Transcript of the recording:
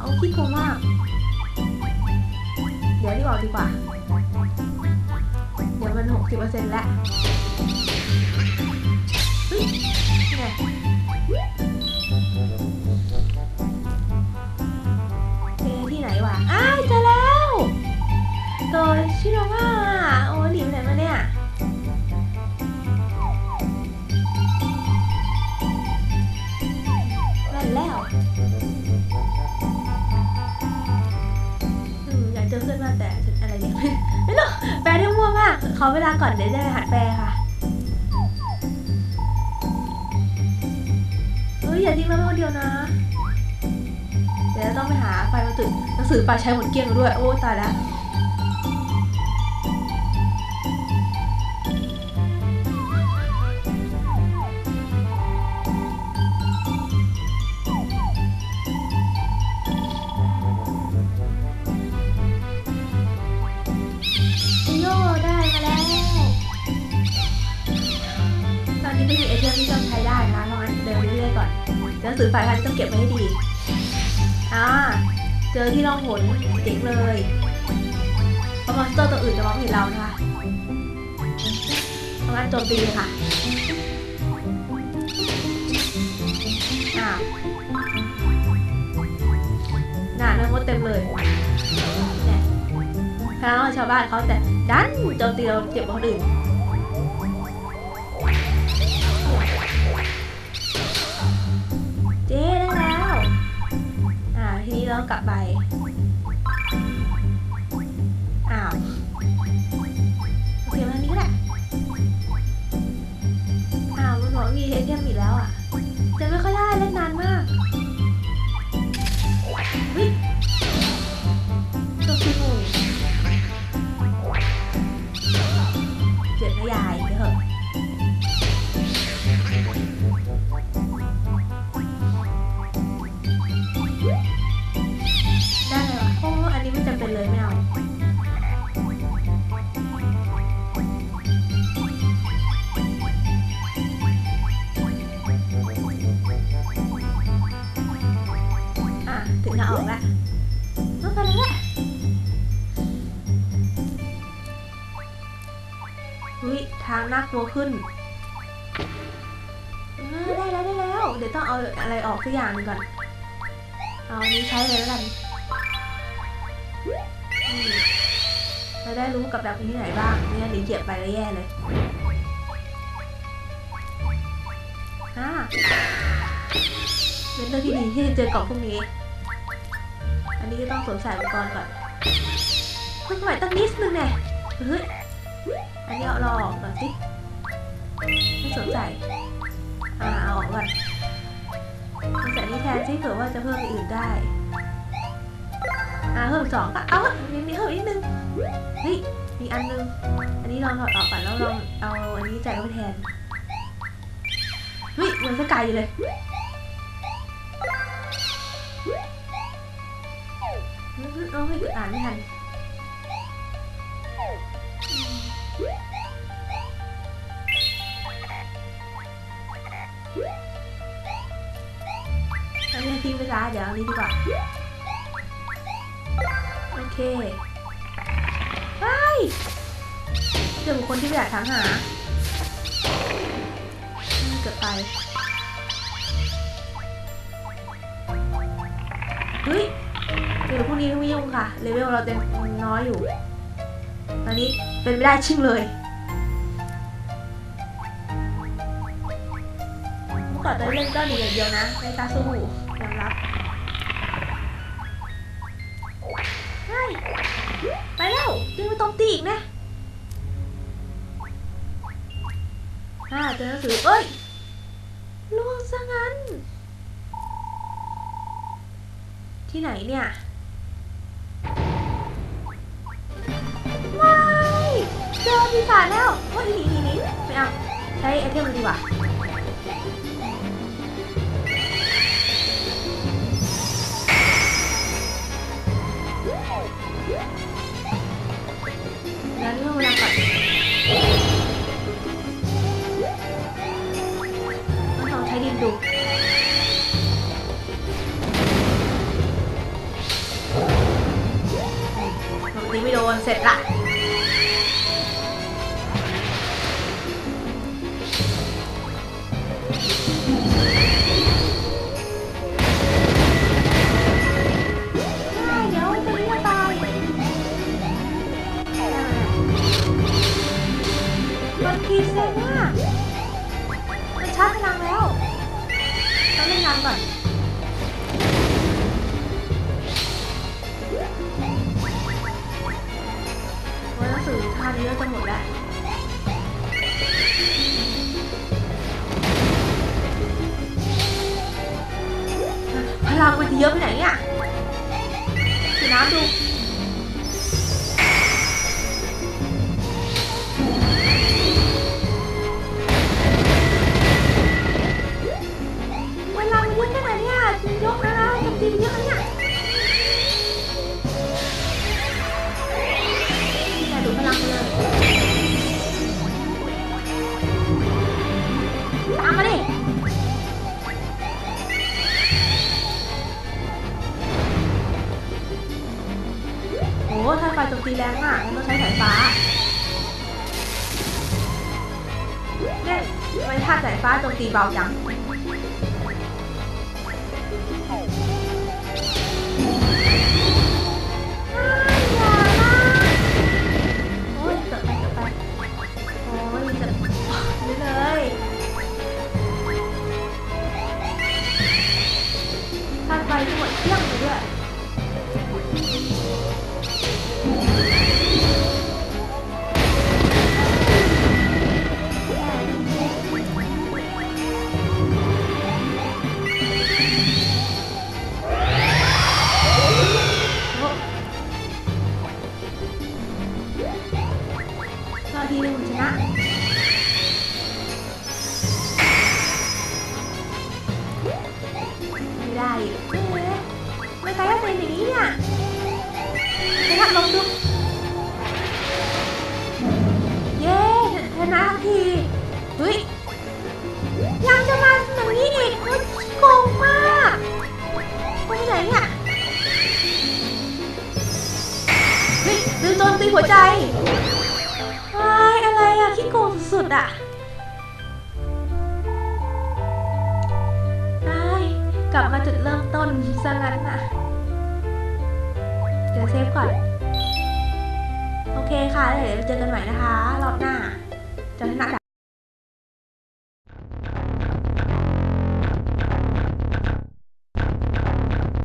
เอาขี้โกงมาเดี๋ยวที่บอกดีกว่า เดี๋ยวมันหกสิบเปอร์เซ็นต์แล้วเฮ้ยนี่ไงเจอที่ไหนวะอ้าวเจอแล้วตัวชิโนว่า อเวลาก่อนเดี๋ยวจะไปหาแฟค่ะเฮ้ยอย่าทิ้งเราคนเดียวนะ เดี๋ยวต้องไปหาไฟมาจุดหนังสือป่าใช้หมดเกลี้ยงด้วย โอ้ตายแล้ว หนังสือฝ่ายพันธุ์ต้องเก็บไว้ให้ดี อ่า เจอที่ร่องหนเจ๋งเลยเพราะมอนสเตอร์ตัวอื่นจะมองเห็นเรานะคะเพราะงั้นโจมตีเลยค่ะ อ่าน่าเนื้อมดเต็มเลยเนี่ยพลังของชาวบ้านเขาแต่ดันโจมตีเราเจ็บคนอื่น ทีนี้เรากลับไป อุ้ยทางน่ากลัวขึ้นได้แล้วได้แล้ว เดี๋ยวต้องเอาอะไรออกสักอย่างหนึงก่อน เอาอันนี้ใช้เลยแล้วกันอืมเราได้รู้กับดักที่ไหนบ้างไม่งั้นเดี๋ยวเหยียบไปแล้วแย่เลยอ่าเป็นเรื่องที่ดีที่จะเจอกล่องพวกนี้ อันนี้ก็ต้องสวมใส่อุปกรณ์ก่อนเพิ่งใหม่ตั้งนิดนึงเนี่ยเฮ้ย อันนี้เอาเราออกก่อนสิไม่สวมใส่อ่าเอาออกก่อนมาใส่นี่แทนสิเผื่อว่าจะเพิ่มอื่นได้อ่าเพิ่มสองก็เอาอะมีเพิ่มอีกนึงเฮ้ยมีอันนึง อันนี้ลองถอดออกก่อนแล้วลองเอาอันนี้ใส่เข้าไปแทนเฮ้ยมือนสกายอยู่เลยเอาให้อ่านไม่ทัน อันนี้ทิ้งไปซะเดี๋ยวเอาอันนี้ดีกว่า โอเคไปเจอบุคคลที่ไม่อยากถามหาเกิดไป เฮ้ยเดี๋ยวพวกนี้ไม่ยุ่งค่ะ เลเวลเรายังน้อยอยู่ ตอนนี้ เป็นไม่ได้ชิ่งเลยเมื่อก่อนตอนเล่นก็หนีอย่างเดียวนะไม่กล้าสู้ยอมรับเฮ้ยไปแล้วยังไม่ต้องตีอีกนะอ่าเจอหนังสือเอ้ยล่วงซะงั้น ที่ไหนเนี่ยไม่ เจอปีศาจแล้วโอ้ยหนีหนีหนีไม่เอาใช้ไอเทมมันดีกว่า พลังมันจะเยอะไปไหนเนี่ยสีน้ำดู แรงมากงั้นต้องใช้สายฟ้าเนี่ยทำไมถ้าสายฟ้าโจมตีเบาจังอย่านะโอ้ยเกิดไปเกิดไปโอ้ยจะนี่เลยทานไปทั้งหมดเที่ยงเลยด้วย เนอย่างนี้เนี่ยชนะลองดู เย้ชนะทันทีเฮ้ยยังจะมาอย่างนี้อีกเฮ้ยโกงมากไปไหนเนี่ยเฮ้ยดูโจมตีหัวใจไอ้ายอะไรอะขี้โกงสุดๆอะกลับมาจุดเริ่มต้นซะงั้นนะ เดี๋ยวเซฟก่อน โอเคค่ะ เดี๋ยวเจอกันใหม่นะคะ รอบหน้าจะชนะ